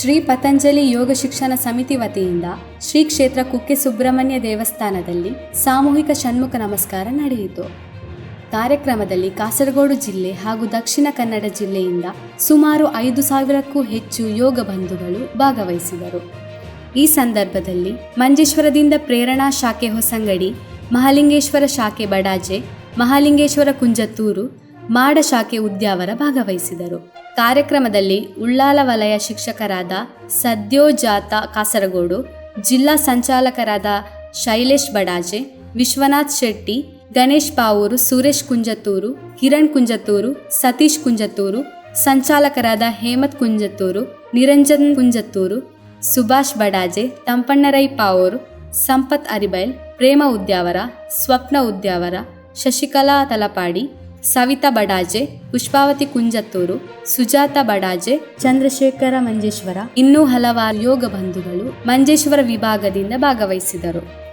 ಶ್ರೀ ಪತಂಜಲಿ ಯೋಗ ಶಿಕ್ಷಣ ಸಮಿತಿ ವತಿಯಿಂದ ಶ್ರೀ ಕ್ಷೇತ್ರ ಕುಕ್ಕೆ ಸುಬ್ರಹ್ಮಣ್ಯ ದೇವಸ್ಥಾನದಲ್ಲಿ ಸಾಮೂಹಿಕ ಷಣ್ಮುಖ ನಮಸ್ಕಾರ ನಡೆಯಿತು. ಕಾರ್ಯಕ್ರಮದಲ್ಲಿ ಕಾಸರಗೋಡು ಜಿಲ್ಲೆ ಹಾಗೂ ದಕ್ಷಿಣ ಕನ್ನಡ ಜಿಲ್ಲೆಯಿಂದ ಸುಮಾರು ಐದು ಸಾವಿರಕ್ಕೂ ಹೆಚ್ಚು ಯೋಗ ಬಂಧುಗಳು ಭಾಗವಹಿಸಿದರು. ಈ ಸಂದರ್ಭದಲ್ಲಿ ಮಂಜೇಶ್ವರದಿಂದ ಪ್ರೇರಣಾ ಶಾಖೆ ಹೊಸಂಗಡಿ, ಮಹಾಲಿಂಗೇಶ್ವರ ಶಾಖೆ ಬಡಾಜೆ, ಮಹಾಲಿಂಗೇಶ್ವರ ಕುಂಜತ್ತೂರು ಮಾಡ ಶಾಖೆ ಉದ್ಯಾವರ ಭಾಗವಹಿಸಿದರು. ಕಾರ್ಯಕ್ರಮದಲ್ಲಿ ಉಳ್ಳಾಲ ವಲಯ ಶಿಕ್ಷಕರಾದ ಸದ್ಯೋಜಾತ ಕಾಸರಗೋಡು, ಜಿಲ್ಲಾ ಸಂಚಾಲಕರಾದ ಶೈಲೇಶ್ ಬಡಾಜೆ, ವಿಶ್ವನಾಥ್ ಶೆಟ್ಟಿ, ಗಣೇಶ್ ಪಾವೂರು, ಸುರೇಶ್ ಕುಂಜತ್ತೂರು, ಕಿರಣ್ ಕುಂಜತ್ತೂರು, ಸತೀಶ್ ಕುಂಜತ್ತೂರು, ಸಂಚಾಲಕರಾದ ಹೇಮತ್ ಕುಂಜತ್ತೂರು, ನಿರಂಜನ್ ಕುಂಜತ್ತೂರು, ಸುಭಾಷ್ ಬಡಾಜೆ, ತಂಪಣ್ಣರೈ ಪಾವೂರು, ಸಂಪತ್ ಅರಿಬೈಲ್, ಪ್ರೇಮ ಉದ್ಯಾವರ, ಸ್ವಪ್ನ ಉದ್ಯಾವರ, ಶಶಿಕಲಾ ತಲಪಾಡಿ ಸವಿತಾ ಬಡಾಜೆ, ಪುಷ್ಪಾವತಿ ಕುಂಜತ್ತೂರು, ಸುಜಾತ ಬಡಾಜೆ, ಚಂದ್ರಶೇಖರ ಮಂಜೇಶ್ವರ. ಇನ್ನೂ ಹಲವಾರು ಯೋಗ ಬಂಧುಗಳು ಮಂಜೇಶ್ವರ ವಿಭಾಗದಿಂದ ಭಾಗವಹಿಸಿದರು.